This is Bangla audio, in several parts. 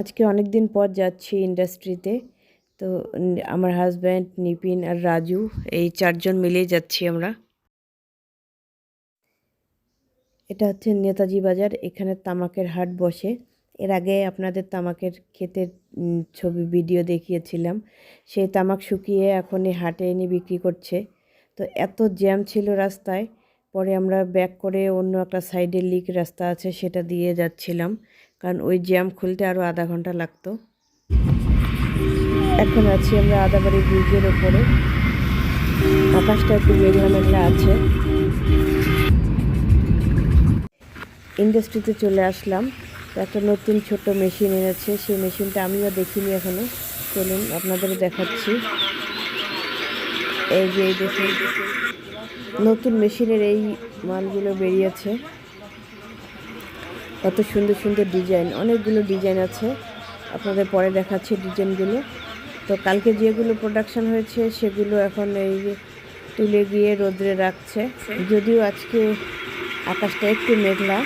আজকে অনেক দিন পর যাচ্ছি ইন্ডাস্ট্রিতে তো আমার হাজব্যান্ড নিপিন আর রাজু, এই চারজন মিলেই যাচ্ছি আমরা। এটা হচ্ছে নেতাজি বাজার, এখানে তামাকের হাট বসে। এর আগে আপনাদের তামাকের ক্ষেতের ছবি ভিডিও দেখিয়েছিলাম। সেই তামাক শুকিয়ে এখন এই হাটে এনে বিক্রি করছে। তো এত জ্যাম ছিল রাস্তায়, পরে আমরা ব্যাক করে অন্য একটা সাইডে লিক রাস্তা আছে, সেটা দিয়ে যাচ্ছিলাম। কারণ ওই জ্যাম খুলতে আরও আধা ঘণ্টা লাগতো। এখন আছি আমরা আদাবাড়ি ব্রিজের ওপরে। আকাশটা একটু মেঘলা মেঘলা আছে। ইন্ডাস্ট্রিতে চলে আসলাম। একটা নতুন ছোট মেশিন এনেছে। সেই মেশিনটা আমিও দেখিনি এখনও। চলুন আপনাদের দেখাচ্ছি। এই যে দেখুন। নতুন মেশিনের এই মালগুলো বেরিয়েছে। কত সুন্দর সুন্দর ডিজাইন অনেকগুলো ডিজাইন আছে। আপনাদের পরে দেখাচ্ছি ডিজাইনগুলো তো কালকে যেগুলো প্রোডাকশান হয়েছে, সেগুলো এখন এই তুলে গিয়ে রোদ্রে রাখছে। যদিও আজকে আকাশটা একটু মেঘলা,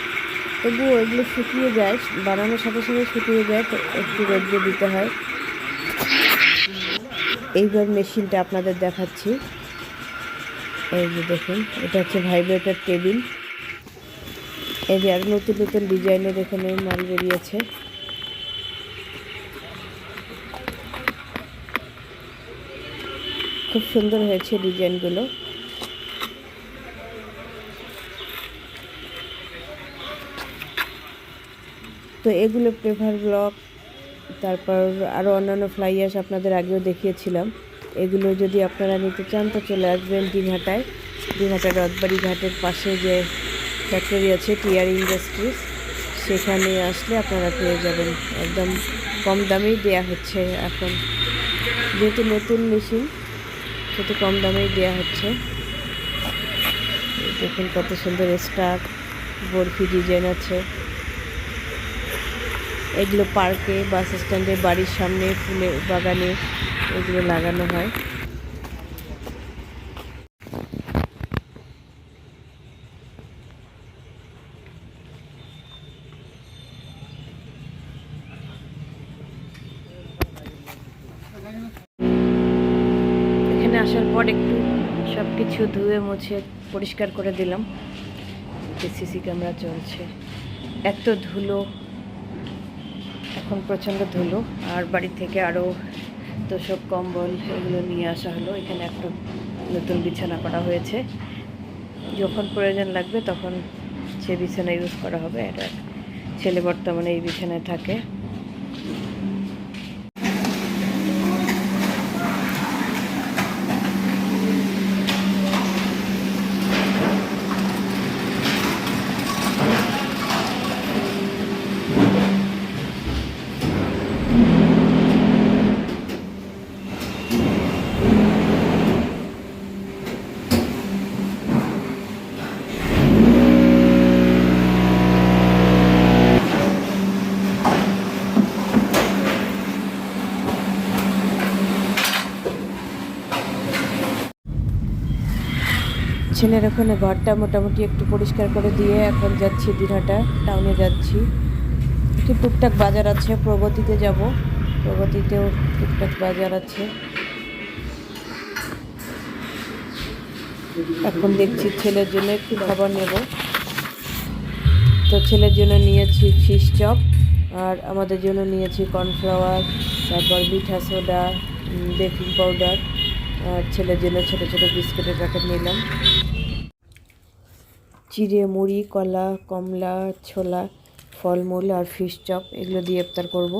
তবুও এগুলো শুকিয়ে যায়, বানানোর সাথে সাথে শুকিয়ে যায়, তো একটু রোদ্রে দিতে হয়। এইবার মেশিনটা আপনাদের দেখাচ্ছি। এই যে দেখুন, এটা হচ্ছে ভাইব্রেটার টেবিল এই আর নতুন নতুন ডিজাইনের এখানে মাল বেরিয়েছে। খুব সুন্দর হয়েছে ডিজাইনগুলো। তো এগুলো প্রেফার ব্লক, তারপর আরও অন্যান্য ফ্লাইয়ার্স আপনাদের আগেও দেখিয়েছিলাম। এগুলো যদি আপনারা নিতে চান, তো চলে আসবেন দিনহাটায়। দিনহাটা রথবাড়ি ঘাটের পাশে যে ফ্যাক্টরি আছে টিয়ার ইন্ডাস্ট্রিজ সেখানে আসলে আপনারা পেয়ে যাবেন। একদম কম দামেই দেয়া হচ্ছে এখন। যেহেতু নতুন মেশিন সেহেতু কম দামেই দেয়া হচ্ছে। দেখুন কত সুন্দর স্টার বরফি ডিজাইন আছে। এগুলো পার্কে বাস স্ট্যান্ডে বাড়ির সামনে, ফুলের বাগানে এগুলো লাগানো হয়। পর একটু সব কিছু ধুয়ে মুছে পরিষ্কার করে দিলাম। সিসি ক্যামেরা চলছে। এত ধুলো। এখন প্রচণ্ড ধুলো। আর বাড়ি থেকে আরও তোষক কম্বল এগুলো নিয়ে আসা হলো। এখানে একটু নতুন বিছানা করা হয়েছে। যখন প্রয়োজন লাগবে তখন সে বিছানা ইউজ করা হবে। এটা ছেলে বর্তমানে এই বিছানায় থাকে। ছেলের ওখানে ঘরটা মোটামুটি একটু পরিষ্কার করে দিয়ে এখন যাচ্ছি দিনহাটা টাউনে যাচ্ছি। একটু টুকটাক বাজার আছে, প্রগতিতে যাব। প্রগতিতেও টুকটাক বাজার আছে। এখন দেখছি ছেলের জন্য একটু খাবার নেব। তো ছেলের জন্য নিয়েছি ফিশ চপ আর আমাদের জন্য নিয়েছি কর্নফ্লাওয়ার তারপর মিঠা সোডা বেকিং পাউডার আর ছেলের জন্য ছোটো ছোটো বিস্কুটের প্যাকেট নিলাম। চিড়ে মুড়ি, কলা, কমলা, ছোলা, ফলমূল আর ফিশ চপ এগুলো দিয়ে ইফতার করব।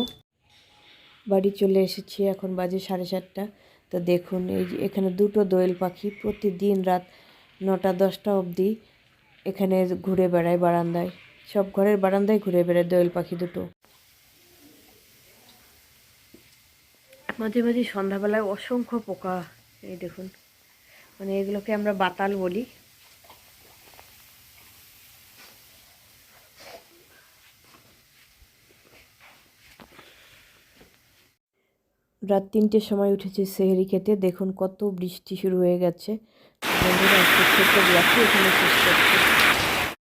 বাড়ি চলে এসেছি, এখন বাজে সাড়ে সাতটা। তো দেখুন, এই যে এখানে দুটো দোয়েল পাখি প্রতিদিন রাত নটা, দশটা অবধি এখানে ঘুরে বেড়ায় বারান্দায়। সব ঘরের বারান্দায় ঘুরে বেড়ায় দোয়েল পাখি দুটো। মাঝে মাঝে সন্ধ্যাবেলায় অসংখ্য পোকা, এই দেখুন। মানে এগুলোকে আমরা বাতাল বলি। রাত তিনটের সময় উঠেছে সেহেরি খেতে। দেখুন কত বৃষ্টি শুরু হয়ে গেছে। বন্ধুরা এখানে শেষ